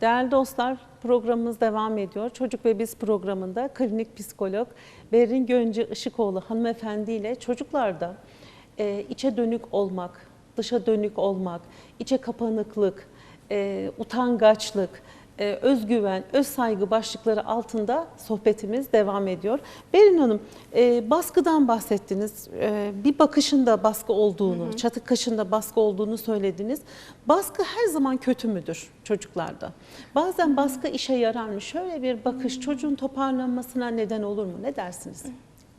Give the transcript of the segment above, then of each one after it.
Değerli dostlar, programımız devam ediyor. Çocuk ve Biz programında klinik psikolog Berin Gönce Işıkoğlu hanımefendi ile çocuklarda e, içe dönük olmak, dışa dönük olmak, içe kapanıklık, e, utangaçlık, e, özgüven, öz saygı başlıkları altında sohbetimiz devam ediyor. Berin Hanım, e, baskıdan bahsettiniz. E, bir bakışında baskı olduğunu, çatık kaşında baskı olduğunu söylediniz. Baskı her zaman kötü müdür çocuklarda? Bazen baskı işe yarar mı? Şöyle bir bakış çocuğun toparlanmasına neden olur mu? Ne dersiniz?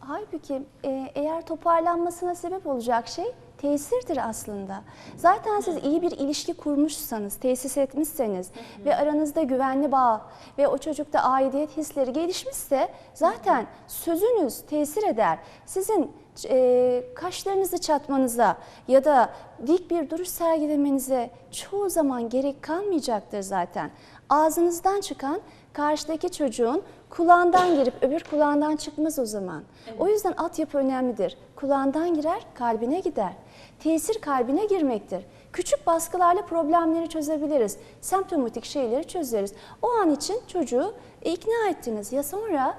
Halbuki e, eğer toparlanmasına sebep olacak şey tesirdir aslında. Zaten siz iyi bir ilişki kurmuşsanız, tesis etmişseniz ve aranızda güvenli bağ ve o çocukta aidiyet hisleri gelişmişse zaten sözünüz tesir eder. Sizin e, kaşlarınızı çatmanıza ya da dik bir duruş sergilemenize çoğu zaman gerek kalmayacaktır zaten. Ağzınızdan çıkan karşıdaki çocuğun kulağından girip öbür kulağından çıkmaz o zaman. O yüzden altyapı önemlidir. Kulağından girer, kalbine gider. Tesir kalbine girmektir. Küçük baskılarla problemleri çözebiliriz. Semptomatik şeyleri çözeriz. O an için çocuğu e, ikna ettiniz. Ya sonra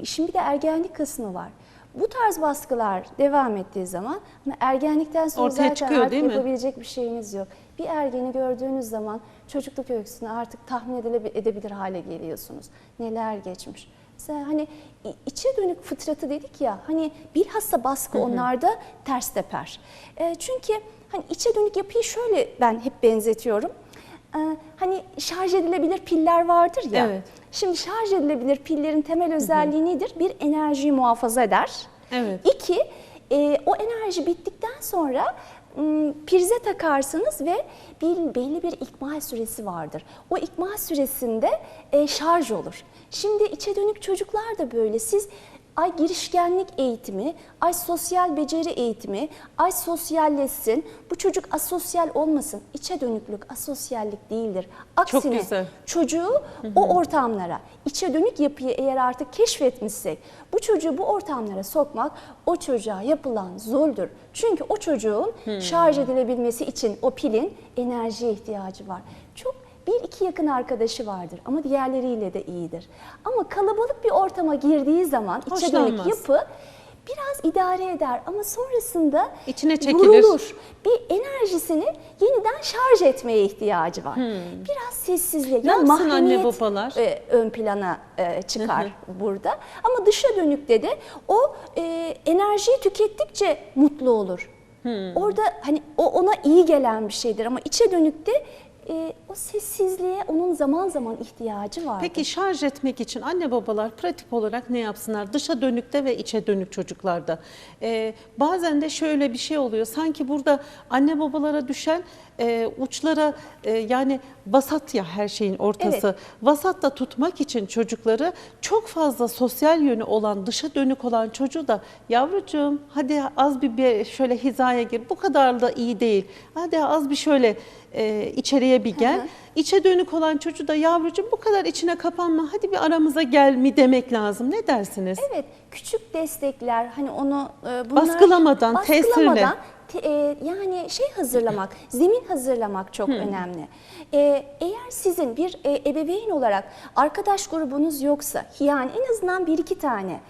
işin bir de ergenlik kısmı var. Bu tarz baskılar devam ettiği zaman ama ergenlikten sonra Ortaya zaten çıkıyor, artık değil mi? yapabilecek bir şeyiniz yok. Bir ergeni gördüğünüz zaman çocukluk öyküsünü artık tahmin edebilir hale geliyorsunuz. Neler geçmiş. Mesela hani içe dönük fıtratı dedik ya hani bilhassa baskı onlarda ters teper. E, çünkü hani içe dönük yapıyı şöyle ben hep benzetiyorum. E, hani şarj edilebilir piller vardır ya. Evet. Şimdi şarj edilebilir pillerin temel özelliği nedir? Bir enerjiyi muhafaza eder. Evet. İki, e, o enerji bittikten sonra prize takarsınız ve bir, belli bir ikmal süresi vardır. O ikmal süresinde e, şarj olur. Şimdi içe dönük çocuklar da böyle. Siz ay girişkenlik eğitimi, ay sosyal beceri eğitimi, ay sosyalleşsin, bu çocuk asosyal olmasın. İçe dönüklük asosyallik değildir. Aksine güzel. çocuğu o ortamlara, içe dönük yapıyı eğer artık keşfetmişsek, bu çocuğu bu ortamlara sokmak o çocuğa yapılan zuldür. Çünkü o çocuğun şarj edilebilmesi için o pilin enerjiye ihtiyacı var. Bir iki yakın arkadaşı vardır ama diğerleriyle de iyidir. Ama kalabalık bir ortama girdiği zaman içe dönük yapı biraz idare eder ama sonrasında İçine çekilir. vurulur. Bir enerjisini yeniden şarj etmeye ihtiyacı var. Biraz sessizliğe. Ne anne babalar? e, ön plana e, çıkar burada. Ama dışa dönükte de o e, enerjiyi tükettikçe mutlu olur. Orada hani o ona iyi gelen bir şeydir ama içe dönükte e, o sessizliğe onun zaman zaman ihtiyacı var. Peki şarj etmek için anne babalar pratik olarak ne yapsınlar? Dışa dönükte ve içe dönük çocuklarda. Ee, bazen de şöyle bir şey oluyor. Sanki burada anne babalara düşen e, uçlara e, yani vasat ya her şeyin ortası. Evet. Vasatta tutmak için çocukları çok fazla sosyal yönü olan, dışa dönük olan çocuğu da yavrucuğum hadi az bir, bir şöyle hizaya gir. Bu kadar da iyi değil. Hadi az bir şöyle e, içeriye bir gel. Hı hı. İçe dönük olan çocuğu da yavrucuğum bu kadar içine kapanma hadi bir aramıza gel mi demek lazım. Ne dersiniz? Evet, küçük destekler hani onu e, bunlar Baskılamadan, tesirle. baskılamadan, te- e, yani şey hazırlamak, zemin hazırlamak çok önemli. E, eğer sizin bir e, ebeveyn olarak arkadaş grubunuz yoksa, yani en azından bir iki tane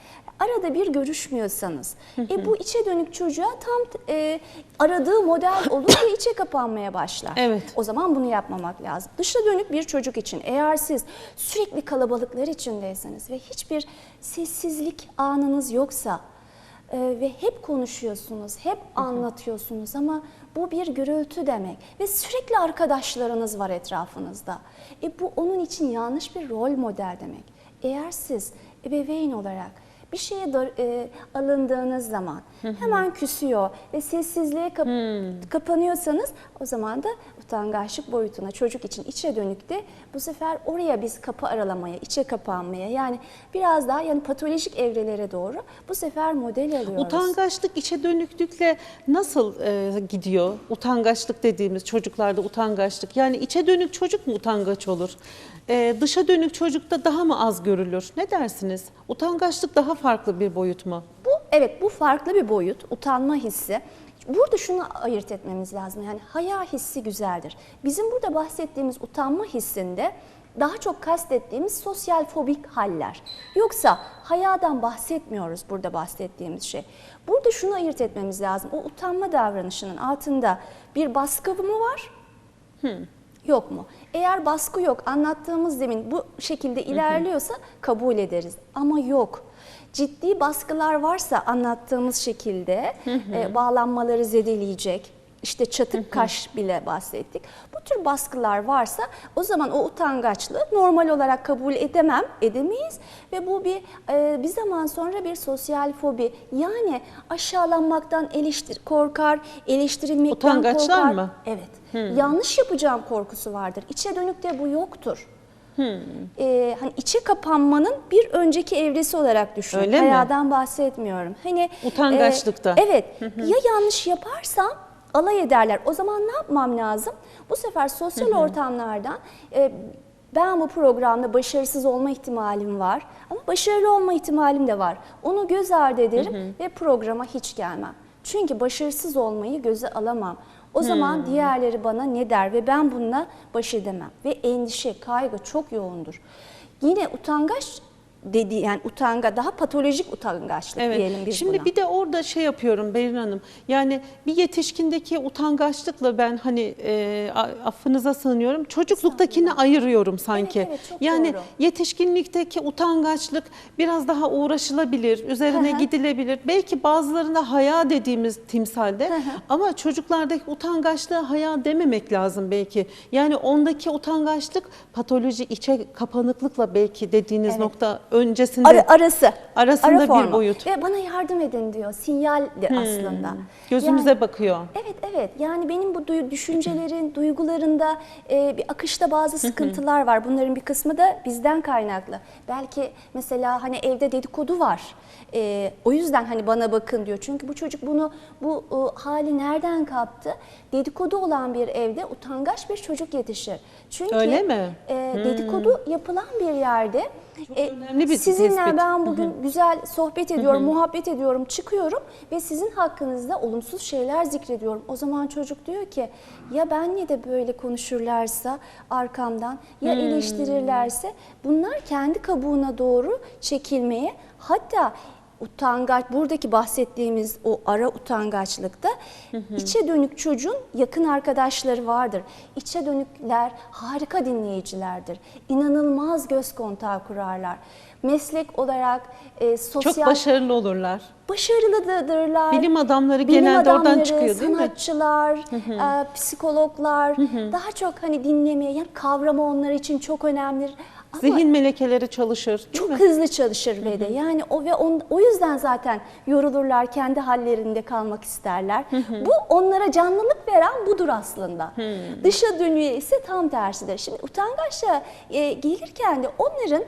arada bir görüşmüyorsanız, e, bu içe dönük çocuğa tam e, aradığı model olur ve içe kapanmaya başlar. Evet. O zaman bunu yapmamak lazım. Dışa dönük bir çocuk için eğer siz sürekli kalabalıklar içindeyseniz ve hiçbir sessizlik anınız yoksa e, ve hep konuşuyorsunuz, hep anlatıyorsunuz ama bu bir gürültü demek ve sürekli arkadaşlarınız var etrafınızda. E bu onun için yanlış bir rol model demek. Eğer siz ebeveyn olarak bir şeye dar- e, alındığınız zaman hemen küsüyor ve sessizliğe kap- kapanıyorsanız o zaman da utangaçlık boyutuna çocuk için içe dönükte bu sefer oraya biz kapı aralamaya, içe kapanmaya yani biraz daha yani patolojik evrelere doğru bu sefer model alıyoruz. Utangaçlık içe dönüklükle nasıl e, gidiyor? Utangaçlık dediğimiz çocuklarda utangaçlık. Yani içe dönük çocuk mu utangaç olur? E, dışa dönük çocukta daha mı az görülür? Ne dersiniz? Utangaçlık daha farklı bir boyut mu? Bu evet bu farklı bir boyut, utanma hissi. Burada şunu ayırt etmemiz lazım. Yani haya hissi güzeldir. Bizim burada bahsettiğimiz utanma hissinde daha çok kastettiğimiz sosyal fobik haller. Yoksa hayadan bahsetmiyoruz burada bahsettiğimiz şey. Burada şunu ayırt etmemiz lazım. O utanma davranışının altında bir baskı mı var? Yok mu? Eğer baskı yok, anlattığımız zemin bu şekilde ilerliyorsa kabul ederiz. Ama yok. Ciddi baskılar varsa anlattığımız şekilde e, bağlanmaları zedeleyecek, işte çatık kaş bile bahsettik. Bu tür baskılar varsa o zaman o utangaçlığı normal olarak kabul edemem, edemeyiz ve bu bir e, bir zaman sonra bir sosyal fobi yani aşağılanmaktan eleştir korkar, eleştirilmekten Utangaçlar korkar. mı? Evet. Yanlış yapacağım korkusu vardır. İçe dönükte bu yoktur. Ee, hani içe kapanmanın bir önceki evresi olarak düşünün. Öyle mi? Hayadan bahsetmiyorum. Hani Utangaçlıkta. e, evet. ya yanlış yaparsam alay ederler. O zaman ne yapmam lazım? Bu sefer sosyal ortamlardan e, ben bu programda başarısız olma ihtimalim var ama başarılı olma ihtimalim de var. Onu göz ardı ederim ve programa hiç gelmem. Çünkü başarısız olmayı göze alamam. O zaman diğerleri bana ne der ve ben bununla baş edemem. Ve endişe, kaygı çok yoğundur. Yine utangaç dedi yani utanga daha patolojik utangaçlık diyelim biz Şimdi buna. bir de orada şey yapıyorum Berin Hanım. Yani bir yetişkindeki utangaçlıkla ben hani e, affınıza sığınıyorum. Çocukluktakini ayırıyorum sanki. Evet, evet, yani doğru. yetişkinlikteki utangaçlık biraz daha uğraşılabilir, üzerine Hı hı. gidilebilir. Belki bazılarında haya dediğimiz timsalde ama çocuklardaki utangaçlığa haya dememek lazım belki. Yani ondaki utangaçlık patoloji içe kapanıklıkla belki dediğiniz Evet. nokta öncesinde Ara- arası. Arasında bir formu. boyut. Ve bana yardım edin diyor. Sinyaldi aslında. gözümüze Yani- bakıyor. Evet evet yani benim bu düşüncelerin, duygularında e, bir akışta bazı sıkıntılar var. Bunların bir kısmı da bizden kaynaklı. Belki mesela hani evde dedikodu var. E, o yüzden hani bana bakın diyor. Çünkü bu çocuk bunu bu e, hali nereden kaptı? Dedikodu olan bir evde utangaç bir çocuk yetişir. Çünkü Öyle mi? e, dedikodu yapılan bir yerde e, önemli bir sizinle tespit. ben bugün güzel sohbet ediyorum, muhabbet ediyorum, çıkıyorum ve sizin hakkınızda olumsuz şeyler zikrediyorum. O zaman çocuk diyor ki ya benle de böyle konuşurlarsa arkamdan ya eleştirirlerse bunlar kendi kabuğuna doğru çekilmeye hatta utangaç buradaki bahsettiğimiz o ara utangaçlıkta içe dönük çocuğun yakın arkadaşları vardır. İçe dönükler harika dinleyicilerdir. İnanılmaz göz kontağı kurarlar. Meslek olarak e, sosyal Çok başarılı olurlar. başarılıdırlar. Bilim adamları Bilim genelde oradan adamları, çıkıyor değil mi? sanatçılar, e, psikologlar daha çok hani dinlemeye, yani kavrama onlar için çok önemlidir. Zihin melekeleri çalışır değil çok mi? hızlı çalışır ve de yani o ve on, o yüzden zaten yorulurlar, kendi hallerinde kalmak isterler. Bu onlara canlılık veren budur aslında. Dışa dönüyor ise tam tersidir. Şimdi utangaçla e, gelirken de onların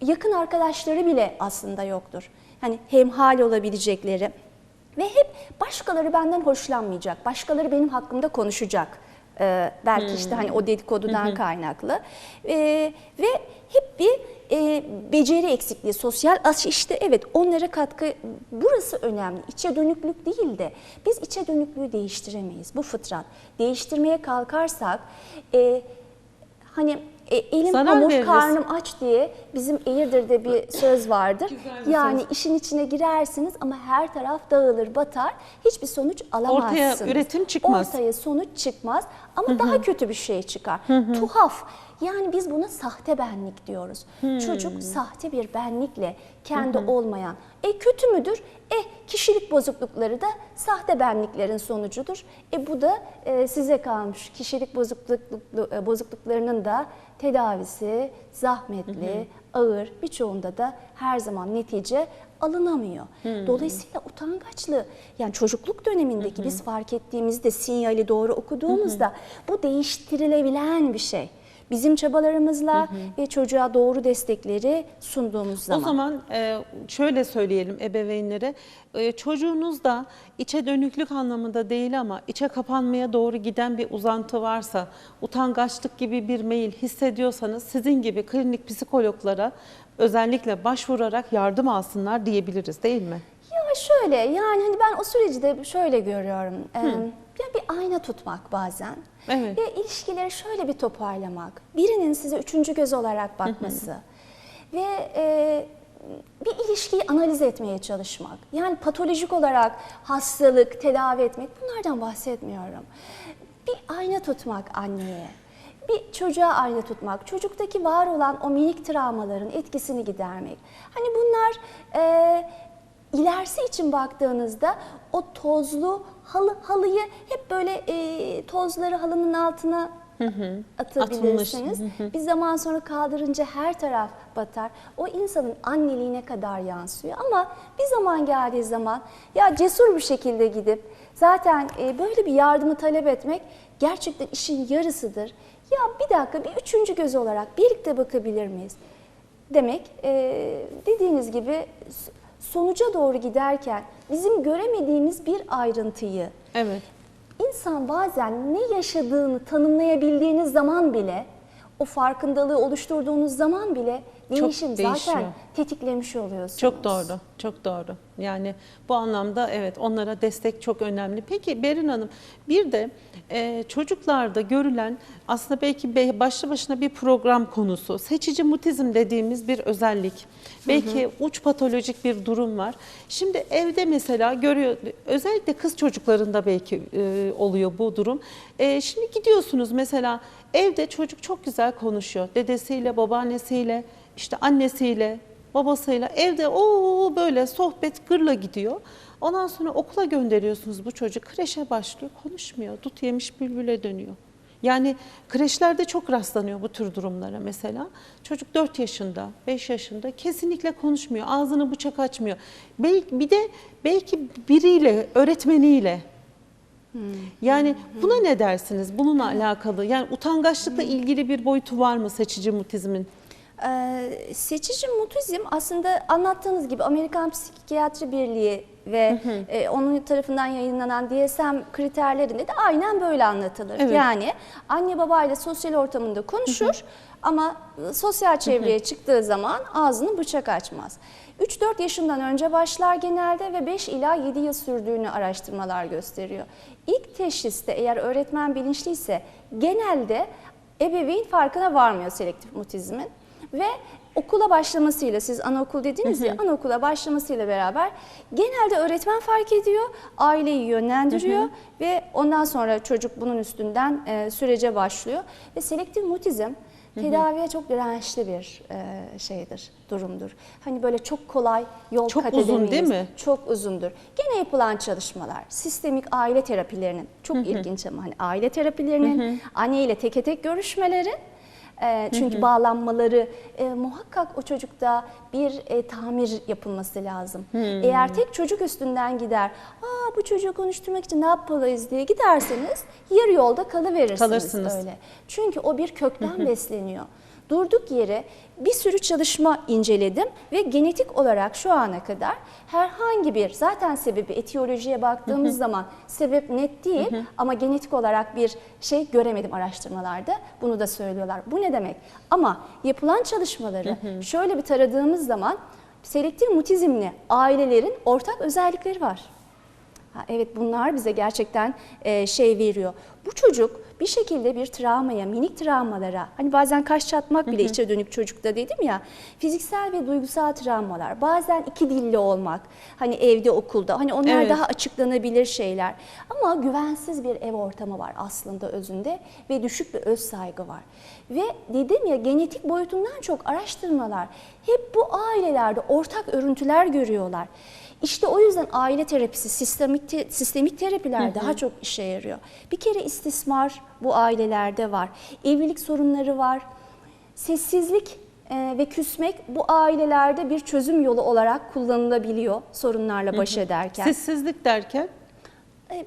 yakın arkadaşları bile aslında yoktur. Hani hemhal olabilecekleri ve hep başkaları benden hoşlanmayacak, başkaları benim hakkımda konuşacak. Ee, belki işte hani o dedikodudan kaynaklı Ee, ve hep bir e, beceri eksikliği, sosyal işte evet onlara katkı burası önemli. İçe dönüklük değil de biz içe dönüklüğü değiştiremeyiz. Bu fıtrat. Değiştirmeye kalkarsak e, hani e, elim Zarar hamur veririz. karnım aç diye bizim Eğirdir'de bir söz vardır. yani işin içine girersiniz ama her taraf dağılır, batar. Hiçbir sonuç alamazsınız. Ortaya üretim çıkmaz. Ortaya sonuç çıkmaz ama daha kötü bir şey çıkar. Tuhaf. Yani biz buna sahte benlik diyoruz. Çocuk sahte bir benlikle kendi olmayan. E kötü müdür? E kişilik bozuklukları da sahte benliklerin sonucudur. E bu da e, size kalmış. Kişilik bozukluk, e, bozukluklarının da tedavisi zahmetli, ağır, birçoğunda da her zaman netice alınamıyor. Dolayısıyla utangaçlığı yani çocukluk dönemindeki biz fark ettiğimizde sinyali doğru okuduğumuzda bu değiştirilebilen bir şey. Bizim çabalarımızla ve çocuğa doğru destekleri sunduğumuz zaman. O zaman e, şöyle söyleyelim ebeveynlere. E, çocuğunuz da içe dönüklük anlamında değil ama içe kapanmaya doğru giden bir uzantı varsa, utangaçlık gibi bir meyil hissediyorsanız sizin gibi klinik psikologlara özellikle başvurarak yardım alsınlar diyebiliriz değil mi? şöyle yani hani ben o süreci de şöyle görüyorum. Ee, ya bir ayna tutmak bazen. Evet. Ve ilişkileri şöyle bir toparlamak. Birinin size üçüncü göz olarak bakması. Ve e, bir ilişkiyi analiz etmeye çalışmak. Yani patolojik olarak hastalık, tedavi etmek bunlardan bahsetmiyorum. Bir ayna tutmak anneye. Bir çocuğa ayna tutmak, çocuktaki var olan o minik travmaların etkisini gidermek. Hani bunlar e, ilerisi için baktığınızda o tozlu halı halıyı hep böyle e, tozları halının altına atabilirsiniz. Bir zaman sonra kaldırınca her taraf batar. O insanın anneliğine kadar yansıyor. Ama bir zaman geldiği zaman ya cesur bir şekilde gidip zaten e, böyle bir yardımı talep etmek gerçekten işin yarısıdır. Ya bir dakika bir üçüncü göz olarak birlikte bakabilir miyiz? Demek e, dediğiniz gibi sonuca doğru giderken bizim göremediğimiz bir ayrıntıyı Evet. İnsan bazen ne yaşadığını tanımlayabildiğiniz zaman bile, o farkındalığı oluşturduğunuz zaman bile değişim zaten. Tetiklemiş oluyorsunuz. Çok doğru, çok doğru. Yani bu anlamda evet onlara destek çok önemli. Peki Berin Hanım bir de e, çocuklarda görülen aslında belki be- başlı başına bir program konusu. Seçici mutizm dediğimiz bir özellik. Belki uç patolojik bir durum var. Şimdi evde mesela görüyor özellikle kız çocuklarında belki e, oluyor bu durum. E, şimdi gidiyorsunuz mesela evde çocuk çok güzel konuşuyor. Dedesiyle, babaannesiyle, işte annesiyle, babasıyla evde o böyle sohbet gırla gidiyor. Ondan sonra okula gönderiyorsunuz bu çocuk kreşe başlıyor konuşmuyor. Dut yemiş bülbüle dönüyor. Yani kreşlerde çok rastlanıyor bu tür durumlara mesela. Çocuk 4 yaşında, 5 yaşında kesinlikle konuşmuyor. Ağzını bıçak açmıyor. Belki bir de belki biriyle, öğretmeniyle yani buna ne dersiniz? Bununla alakalı. Yani utangaçlıkla ilgili bir boyutu var mı seçici mutizmin? Ee, seçici mutizm aslında anlattığınız gibi Amerikan Psikiyatri Birliği ve e, onun tarafından yayınlanan DSM kriterlerinde de aynen böyle anlatılır. Evet. Yani anne babayla sosyal ortamında konuşur ama e, sosyal çevreye çıktığı zaman ağzını bıçak açmaz. 3-4 yaşından önce başlar genelde ve 5 ila 7 yıl sürdüğünü araştırmalar gösteriyor. İlk teşhiste eğer öğretmen bilinçliyse genelde ebeveyn farkına varmıyor selektif mutizmin ve okula başlamasıyla siz anaokul dediniz ya anaokula başlamasıyla beraber genelde öğretmen fark ediyor, aileyi yönlendiriyor ve ondan sonra çocuk bunun üstünden e, sürece başlıyor ve selektif mutizm tedaviye çok dirençli bir e, şeydir, durumdur. Hani böyle çok kolay yol Çok kat uzun, edemeyiz. değil mi? Çok uzundur. Gene yapılan çalışmalar, sistemik aile terapilerinin, çok ilginç ama hani aile terapilerinin, anne ile teke tek görüşmelerin, e, çünkü bağlanmaları e, muhakkak o çocukta bir e, tamir yapılması lazım. Eğer tek çocuk üstünden gider, Aa, bu çocuğu konuşturmak için ne yapmalıyız diye giderseniz yarı yolda kalıverirsiniz Kalırsınız. öyle. Çünkü o bir kökten besleniyor. Durduk yere bir sürü çalışma inceledim ve genetik olarak şu ana kadar herhangi bir zaten sebebi etiyolojiye baktığımız zaman sebep net değil ama genetik olarak bir şey göremedim araştırmalarda. Bunu da söylüyorlar. Bu ne demek? Ama yapılan çalışmaları şöyle bir taradığımız zaman selektif mutizmli ailelerin ortak özellikleri var. Ha, evet bunlar bize gerçekten e, şey veriyor. Bu çocuk bir şekilde bir travmaya, minik travmalara, hani bazen kaş çatmak bile içe dönük çocukta dedim ya, fiziksel ve duygusal travmalar, bazen iki dilli olmak, hani evde okulda, hani onlar Evet. daha açıklanabilir şeyler. Ama güvensiz bir ev ortamı var aslında özünde ve düşük bir öz saygı var. Ve dedim ya genetik boyutundan çok araştırmalar hep bu ailelerde ortak örüntüler görüyorlar. İşte o yüzden aile terapisi, sistemik, te- sistemik terapiler daha çok işe yarıyor. Bir kere istismar bu ailelerde var. Evlilik sorunları var. Sessizlik e, ve küsmek bu ailelerde bir çözüm yolu olarak kullanılabiliyor sorunlarla baş ederken. Sessizlik derken E,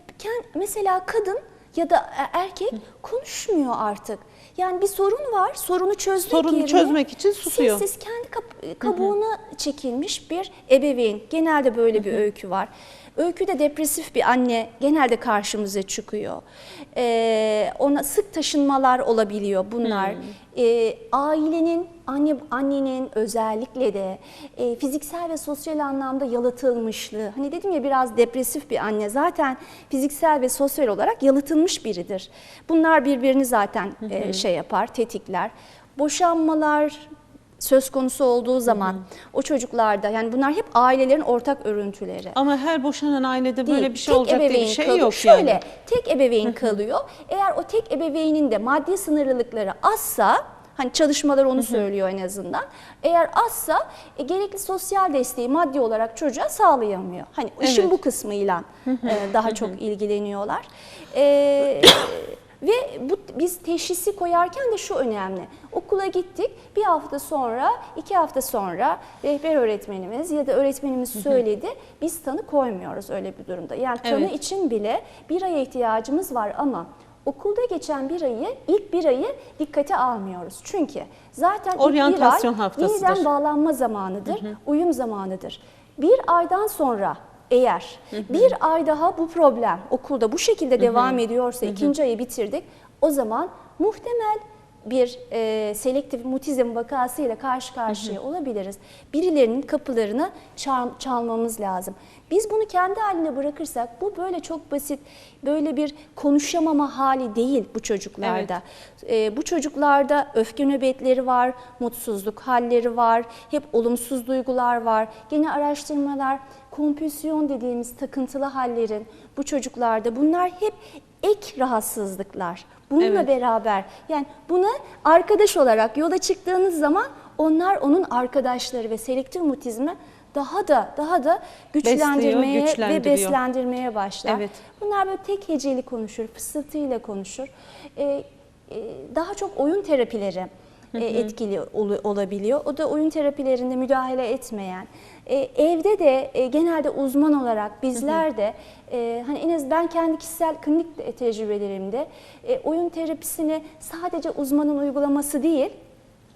mesela kadın ya da e- erkek konuşmuyor artık. Yani bir sorun var, sorunu çözmek Sorunu yerine çözmek için susuyor. Sessiz kendi kabuğuna çekilmiş bir ebeveyn. Genelde böyle bir öykü var. Öyküde depresif bir anne genelde karşımıza çıkıyor. Ee, ona sık taşınmalar olabiliyor bunlar. Ee, ailenin, anne annenin özellikle de e, fiziksel ve sosyal anlamda yalıtılmışlığı. Hani dedim ya biraz depresif bir anne zaten fiziksel ve sosyal olarak yalıtılmış biridir. Bunlar birbirini zaten e, şey yapar, tetikler. Boşanmalar, söz konusu olduğu zaman o çocuklarda yani bunlar hep ailelerin ortak örüntüleri. Ama her boşanan ailede Değil, böyle bir şey tek olacak diye bir ebeveyn şey kalıyor. yok Şöyle, yani. tek ebeveyn kalıyor. Eğer o tek ebeveynin de maddi sınırlılıkları azsa, hani çalışmalar onu söylüyor en azından. Eğer azsa e, gerekli sosyal desteği maddi olarak çocuğa sağlayamıyor. Hani işin Evet. bu kısmıyla e, daha çok ilgileniyorlar. E, ve bu biz teşhisi koyarken de şu önemli. Okula gittik. Bir hafta sonra, iki hafta sonra rehber öğretmenimiz ya da öğretmenimiz söyledi. Biz tanı koymuyoruz öyle bir durumda. Yani tanı Evet. için bile bir aya ihtiyacımız var ama okulda geçen bir ayı, ilk bir ayı dikkate almıyoruz. Çünkü zaten ilk Oryantasyon bir ay yeniden bağlanma zamanıdır, uyum zamanıdır. Bir aydan sonra eğer bir ay daha bu problem okulda bu şekilde devam ediyorsa, ikinci ayı bitirdik, o zaman muhtemel bir e, selektif mutizm vakasıyla karşı karşıya olabiliriz. Birilerinin kapılarını çal- çalmamız lazım. Biz bunu kendi haline bırakırsak bu böyle çok basit, böyle bir konuşamama hali değil bu çocuklarda. E, bu çocuklarda öfke nöbetleri var, mutsuzluk halleri var, hep olumsuz duygular var. Gene araştırmalar kompülsiyon dediğimiz takıntılı hallerin bu çocuklarda bunlar hep ek rahatsızlıklar. Bununla Evet. beraber yani buna arkadaş olarak yola çıktığınız zaman onlar onun arkadaşları ve selektif mutizmi daha da daha da güçlendirmeye ve güçlendiriyor. beslendirmeye başlar. Evet. Bunlar böyle tek heceli konuşur, fısıltıyla konuşur. Ee, e, daha çok oyun terapileri e, etkili ol- olabiliyor. O da oyun terapilerinde müdahale etmeyen. E, evde de e, genelde uzman olarak bizler de e, hani en az ben kendi kişisel klinik tecrübelerimde e, oyun terapisini sadece uzmanın uygulaması değil,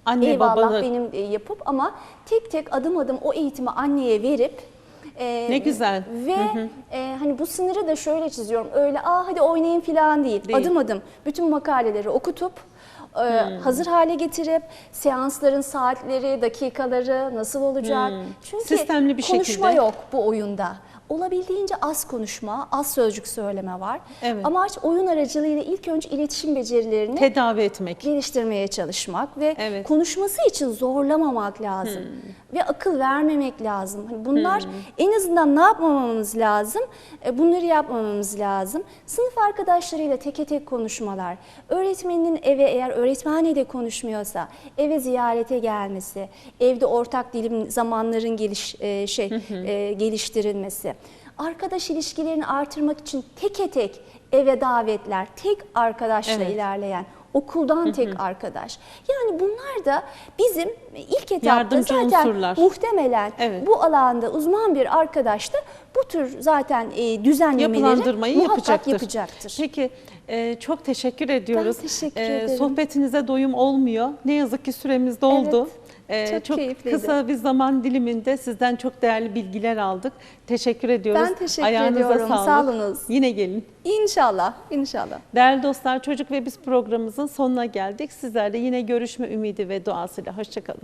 Anne eyvallah babalı. benim e, yapıp ama tek tek adım adım o eğitimi anneye verip e, Ne güzel. Ve e, hani bu sınırı da şöyle çiziyorum. Öyle aa hadi oynayın falan değil. Değil. Adım adım bütün makaleleri okutup e, hazır hale getirip seansların saatleri, dakikaları nasıl olacak? Çünkü Sistemli bir konuşma şekilde. yok bu oyunda. Olabildiğince az konuşma, az sözcük söyleme var. Evet. Amaç oyun aracılığıyla ilk önce iletişim becerilerini Tedavi etmek. geliştirmeye çalışmak ve Evet. konuşması için zorlamamak lazım ve akıl vermemek lazım. Hani bunlar en azından ne yapmamamız lazım? E, Bunları yapmamamız lazım. Sınıf arkadaşlarıyla teke tek konuşmalar, öğretmeninin eve eğer öğretmenle konuşmuyorsa eve ziyarete gelmesi, evde ortak dilim zamanların geliş e, şey e, geliştirilmesi. Arkadaş ilişkilerini artırmak için teke tek eve davetler, tek arkadaşla Evet. ilerleyen, okuldan tek arkadaş. Yani bunlar da bizim ilk etapta Yardımcı zaten unsurlar. muhtemelen Evet. bu alanda uzman bir arkadaş da bu tür zaten e, düzenlemeleri muhakkak yapacaktır. yapacaktır. Peki e, çok teşekkür ediyoruz. E, teşekkür ederim. Sohbetinize doyum olmuyor. Ne yazık ki süremiz doldu. Evet, E, çok keyifliydi. kısa bir zaman diliminde sizden çok değerli bilgiler aldık. Teşekkür ediyoruz. Ben teşekkür Ayağınıza ediyorum. Sağlık. Sağ olunuz. Yine gelin. İnşallah, inşallah. Değerli dostlar Çocuk ve Biz programımızın sonuna geldik. Sizlerle yine görüşme ümidi ve duasıyla. Hoşçakalın.